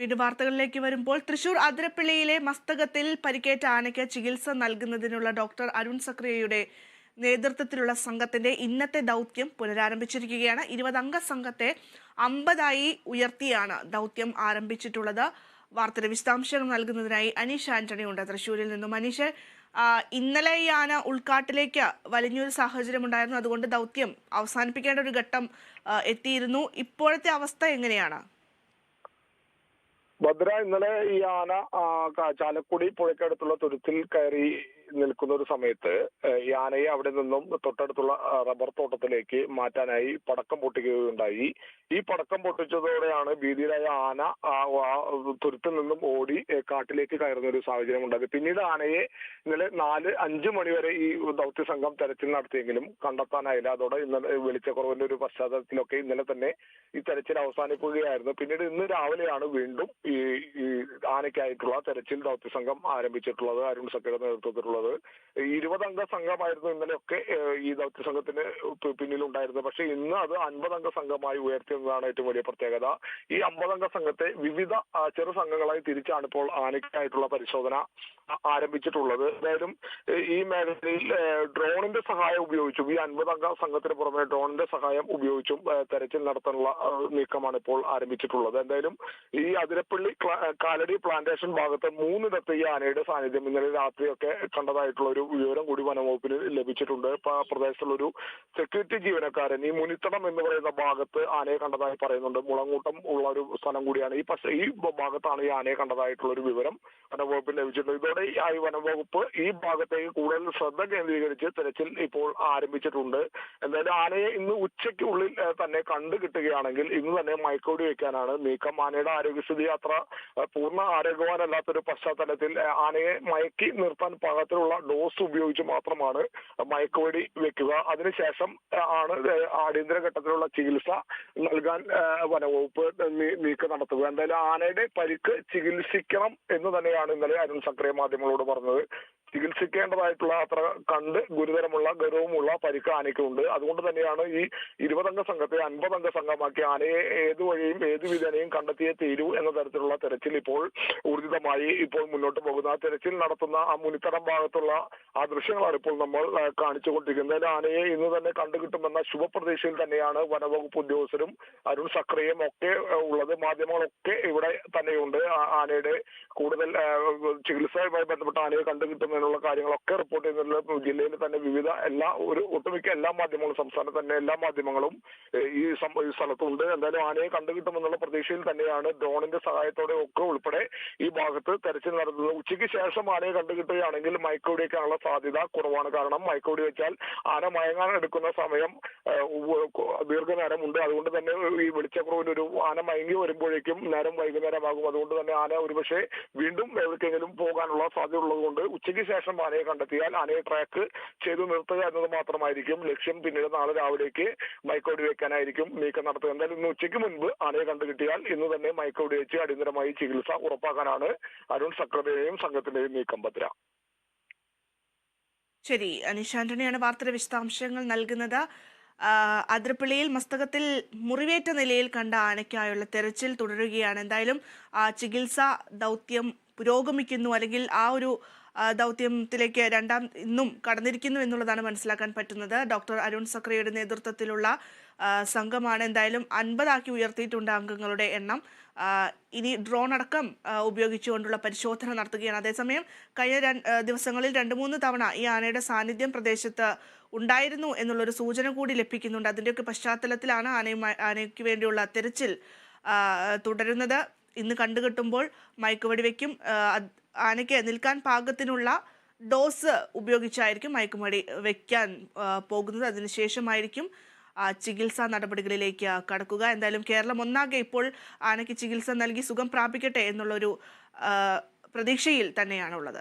വീണ്ടും വാർത്തകളിലേക്ക് വരുമ്പോൾ തൃശൂർ അതിരപ്പിള്ളിയിലെ മസ്തകത്തിൽ പരിക്കേറ്റ ആനയ്ക്ക് ചികിത്സ നൽകുന്നതിനുള്ള ഡോക്ടർ അരുൺ സക്രിയയുടെ നേതൃത്വത്തിലുള്ള സംഘത്തിന്റെ ഇന്നത്തെ ദൗത്യം പുനരാരംഭിച്ചിരിക്കുകയാണ്. ഇരുപതംഗ സംഘത്തെ അമ്പതായി ഉയർത്തിയാണ് ദൗത്യം ആരംഭിച്ചിട്ടുള്ളത്. വാർത്തയുടെ വിശദാംശങ്ങൾ നൽകുന്നതിനായി അനീഷ് ആന്റണി ഉണ്ട് തൃശ്ശൂരിൽ നിന്നും അനീഷ് ഇന്നലെ ഈ ആന ഉൾക്കാട്ടിലേക്ക് വലിഞ്ഞൊരു സാഹചര്യം ഉണ്ടായിരുന്നു അതുകൊണ്ട് ദൗത്യം അവസാനിപ്പിക്കേണ്ട ഒരു ഘട്ടം എത്തിയിരുന്നു. ഇപ്പോഴത്തെ അവസ്ഥ എങ്ങനെയാണ്? ഭദ്ര ഇന്നലെ ഈ ആന ചാലക്കുടി പുഴയ്ക്കടുത്തുള്ള തുരുത്തിൽ കയറി നിൽക്കുന്ന ഒരു സമയത്ത് യാനയെ അവിടെ നിന്നും തൊട്ടടുത്തുള്ള റബ്ബർ തോട്ടത്തിലേക്ക് മാറ്റാനായി പടക്കം പൊട്ടിക്കുകയുണ്ടായി. ഈ പടക്കം പൊട്ടിച്ചതോടെയാണ് ഭീതിയിലായ ആന തുരുത്തിൽ നിന്നും ഓടി കാട്ടിലേക്ക് കയറുന്ന ഒരു സാഹചര്യം ഉണ്ടായത് പിന്നീട് ആനയെ ഇന്നലെ നാല് അഞ്ച് മണിവരെ ഈ ദൗത്യ സംഘം തെരച്ചിൽ നടത്തിയെങ്കിലും കണ്ടെത്താനായില്ല. അതോടെ ഇന്നലെ വെളിച്ചക്കുറവിന്റെ ഒരു പശ്ചാത്തലത്തിലൊക്കെ ഇന്നലെ തന്നെ ഈ തെരച്ചിൽ അവസാനിക്കുകയായിരുന്നു. പിന്നീട് ഇന്ന് രാവിലെയാണ് വീണ്ടും ഈ ആനയ്ക്കായിട്ടുള്ള തെരച്ചിൽ ദൗത്യ സംഘം ആരംഭിച്ചിട്ടുള്ളത്. അരുൺ സക്കയുടെ നേതൃത്വത്തിലുള്ളത് ഈ ഇരുപതംഗ സംഘമായിരുന്നു ഇന്നലെയൊക്കെ ഈ ദൗത്യ സംഘത്തിന് പിന്നിലുണ്ടായിരുന്നത്. പക്ഷെ ഇന്ന് അത് അൻപതംഗ സംഘമായി ഉയർത്തിയതാണ് ഏറ്റവും വലിയ പ്രത്യേകത. ഈ അമ്പതംഗ സംഘത്തെ വിവിധ ചെറു സംഘങ്ങളായി തിരിച്ചാണ് ഇപ്പോൾ ആനയ്ക്കായിട്ടുള്ള പരിശോധന. ആരംഭിച്ചിട്ടുള്ളത്. എന്തായാലും ഈ മേഖലയിൽ ഡ്രോണിന്റെ സഹായം ഉപയോഗിച്ചും ഈ അൻപതംഗ സംഘത്തിന് പുറമെ ഡ്രോണിന്റെ സഹായം ഉപയോഗിച്ചും തെരച്ചിൽ നടത്താനുള്ള നീക്കമാണ് ഇപ്പോൾ ആരംഭിച്ചിട്ടുള്ളത്. എന്തായാലും ഈ അതിരപ്പള്ളി ക്ല- കാലടി പ്ലാന്റേഷൻ ഭാഗത്ത് മൂന്നിടത്ത് ഈ ആനയുടെ സാന്നിധ്യം ഇന്നലെ രാത്രിയൊക്കെ കണ്ടതായിട്ടുള്ള ഒരു വിവരം കൂടി വനംവകുപ്പിന് ലഭിച്ചിട്ടുണ്ട്. ഇപ്പൊ ആ പ്രദേശത്തുള്ള ഒരു സെക്യൂരിറ്റി ജീവനക്കാരൻ ഈ മുനിത്തടം എന്ന് പറയുന്ന ഭാഗത്ത് ആനയെ കണ്ടതായി പറയുന്നുണ്ട്. മുളങ്ങൂട്ടം ഉള്ള ഒരു സ്ഥലം കൂടിയാണ്. ഈ പക്ഷേ ഈ ഭാഗത്താണ് ഈ ആനയെ കണ്ടതായിട്ടുള്ള ഒരു വിവരം വനംവകുപ്പിന് ലഭിച്ചിട്ടുണ്ട് ഇതോടെ ഈ വനം വനംവകുപ്പ് ഈ ഭാഗത്തേക്ക് കൂടുതൽ ശ്രദ്ധ കേന്ദ്രീകരിച്ച് തെരച്ചിൽ ഇപ്പോൾ ആരംഭിച്ചിട്ടുണ്ട്. എന്തായാലും ആനയെ ഇന്ന് ഉച്ചയ്ക്കുള്ളിൽ തന്നെ കണ്ടു കിട്ടുകയാണെങ്കിൽ ഇന്ന് തന്നെ മയക്കോടി വെക്കാനാണ് നീക്കം. ആനയുടെ ആരോഗ്യസ്ഥിതി അത്ര പൂർണ ആരോഗ്യവാനല്ലാത്തൊരു പശ്ചാത്തലത്തിൽ ആനയെ മയക്കി നിർത്താൻ പാകത്തിലുള്ള ഡോസ് ഉപയോഗിച്ച് മാത്രമാണ് മയക്കുവെടി വെക്കുക. അതിനുശേഷം ആണ് അടിയന്തര ഘട്ടത്തിലുള്ള ചികിത്സ നൽകാൻ വനവകുപ്പ് നീക്കം നടത്തുക. എന്തായാലും ആനയുടെ പരിക്ക് ചികിത്സിക്കണം എന്ന് തന്നെയാണ് ഇന്നലെ അരുൺ സക്രിയ മാധ്യമങ്ങളോട് പറഞ്ഞത്. ചികിത്സിക്കേണ്ടതായിട്ടുള്ള അത്ര കണ്ട് ഗുരുതരമുള്ള ഗൗരവമുള്ള പരിക്ക് ആനയ്ക്കുണ്ട്. അതുകൊണ്ട് തന്നെയാണ് ഈ ഇരുപതംഗ സംഘത്തെ അൻപതംഗ സംഘമാക്കി ആനയെ ഏത് വഴിയും ഏത് വിധേനയും കണ്ടെത്തിയേ തീരൂ എന്ന തരത്തിലുള്ള തെരച്ചിൽ ഇപ്പോൾ ഊർജിതമായി ഇപ്പോൾ മുന്നോട്ട് പോകുന്ന. തെരച്ചിൽ നടത്തുന്ന ആ മുനിത്തടം ഭാഗത്തുള്ള ആ ദൃശ്യങ്ങളാണ് ഇപ്പോൾ നമ്മൾ കാണിച്ചു കാണിച്ചുകൊണ്ടിരിക്കുന്നത്. ആനയെ ഇന്ന് തന്നെ കണ്ടുകിട്ടുമെന്ന ശുഭപ്രതീക്ഷയിൽ തന്നെയാണ് വനവകുപ്പ് ഉദ്യോഗസ്ഥരും അരുൺ സക്രിയയും ഒക്കെ ഉള്ളത്. മാധ്യമങ്ങളൊക്കെ ഇവിടെ തന്നെയുണ്ട്. ആനയുടെ കൂടുതൽ ചികിത്സയുമായി ബന്ധപ്പെട്ട ആനയെ കണ്ടുകിട്ടുന്നതിനുള്ള കാര്യങ്ങളൊക്കെ റിപ്പോർട്ട് ചെയ്യുന്നുള്ള ജില്ലയിൽ തന്നെ വിവിധ എല്ലാ ഒരു ഒട്ടുമിക്ക എല്ലാ മാധ്യമങ്ങളും സംസ്ഥാനത്ത് തന്നെ എല്ലാ മാധ്യമങ്ങളും ഈ സ്ഥലത്തുണ്ട്. എന്തായാലും ആനയെ കണ്ടുകിട്ടുമെന്നുള്ള പ്രതീക്ഷയിൽ തന്നെയാണ് ഡ്രോണിന്റെ സഹായത്തോടെ ഒക്കെ ഉൾപ്പെടെ ഈ ഭാഗത്ത് തെരച്ചിൽ നടത്തുന്നത് ഉച്ചയ്ക്ക് ശേഷം ആനയെ കണ്ടുകിട്ടുകയാണെങ്കിൽ മയക്കുവെടിവെക്കാനുള്ള സാധ്യത കുറവാണ്. കാരണം മയക്കോടി വെച്ചാൽ ആന മയങ്ങാൻ എടുക്കുന്ന സമയം ആ, ഉണ്ട് അതുകൊണ്ട് തന്നെ ഈ വെളിച്ചക്കുറവിന് ഒരു ആന മയങ്ങി വരുമ്പോഴേക്കും നേരം വൈകുന്നേരമാകും. അതുകൊണ്ട് തന്നെ ആന ഒരുപക്ഷെ വീണ്ടും എവിടേക്കെങ്കിലും പോകാനുള്ള സാധ്യത ഉള്ളതുകൊണ്ട് ഉച്ചയ്ക്ക് ശേഷം ആനയെ കണ്ടെത്തിയാൽ ആനയെ ട്രാക്ക് ചെയ്തു നിർത്തുക എന്നത് മാത്രമായിരിക്കും ലക്ഷ്യം. പിന്നീട് നാളെ രാവിലേക്ക് മയക്കോടി വെക്കാനായിരിക്കും നീക്കം നടത്തുക. എന്തായാലും ഇന്ന് ഉച്ചയ്ക്ക് മുൻപ് ആനയെ കണ്ടുകിട്ടിയാൽ ഇന്ന് തന്നെ മയക്കോടി വെച്ച് അടിയന്തരമായി ചികിത്സ ഉറപ്പാക്കാനാണ് അരുൺ സക്രതയുടെയും സംഘത്തിന്റെയും നീക്കം പത്ര ശരി അനിഷാന്റണിയാണ് വാർത്തയുടെ വിശദാംശങ്ങൾ നൽകുന്നത്. അതിരപ്പള്ളിയിൽ മസ്തകത്തിൽ മുറിവേറ്റ നിലയിൽ കണ്ട ആനയ്ക്കായുള്ള തെരച്ചിൽ തുടരുകയാണ്. എന്തായാലും ചികിത്സാ ദൗത്യം പുരോഗമിക്കുന്നു. അല്ലെങ്കിൽ ആ ഒരു ദൗത്യത്തിലേക്ക് രണ്ടാം ഇന്നും കടന്നിരിക്കുന്നു എന്നുള്ളതാണ് മനസ്സിലാക്കാൻ പറ്റുന്നത്. ഡോക്ടർ അരുൺ സക്രയുടെ നേതൃത്വത്തിലുള്ള സംഘമാണ് എന്തായാലും അൻപതാക്കി ഉയർത്തിയിട്ടുണ്ട് അംഗങ്ങളുടെ എണ്ണം. ഇനി ഡ്രോൺ അടക്കം ഉപയോഗിച്ചുകൊണ്ടുള്ള പരിശോധന നടത്തുകയാണ്. അതേസമയം കഴിഞ്ഞ ദിവസങ്ങളിൽ രണ്ട് മൂന്ന് തവണ ഈ ആനയുടെ സാന്നിധ്യം പ്രദേശത്ത് ഉണ്ടായിരുന്നു എന്നുള്ളൊരു സൂചന കൂടി ലഭിക്കുന്നുണ്ട്. അതിന്റെയൊക്കെ പശ്ചാത്തലത്തിലാണ് ആനയുമായി ആനയ്ക്ക് വേണ്ടിയുള്ള തെരച്ചിൽ തുടരുന്നത്. ഇന്ന് കണ്ടുകിട്ടുമ്പോൾ മയക്കുവെടി വയ്ക്കും ആനയ്ക്ക് നിൽക്കാൻ പാകത്തിനുള്ള ഡോസ് ഉപയോഗിച്ചായിരിക്കും മയക്കുമടി വയ്ക്കാൻ പോകുന്നത്. അതിനുശേഷമായിരിക്കും ചികിത്സാ നടപടികളിലേക്ക് കടക്കുക. എന്തായാലും കേരളം ഒന്നാകെ ഇപ്പോൾ ആനയ്ക്ക് ചികിത്സ നൽകി സുഖം പ്രാപിക്കട്ടെ എന്നുള്ളൊരു പ്രതീക്ഷയിൽ തന്നെയാണുള്ളത്.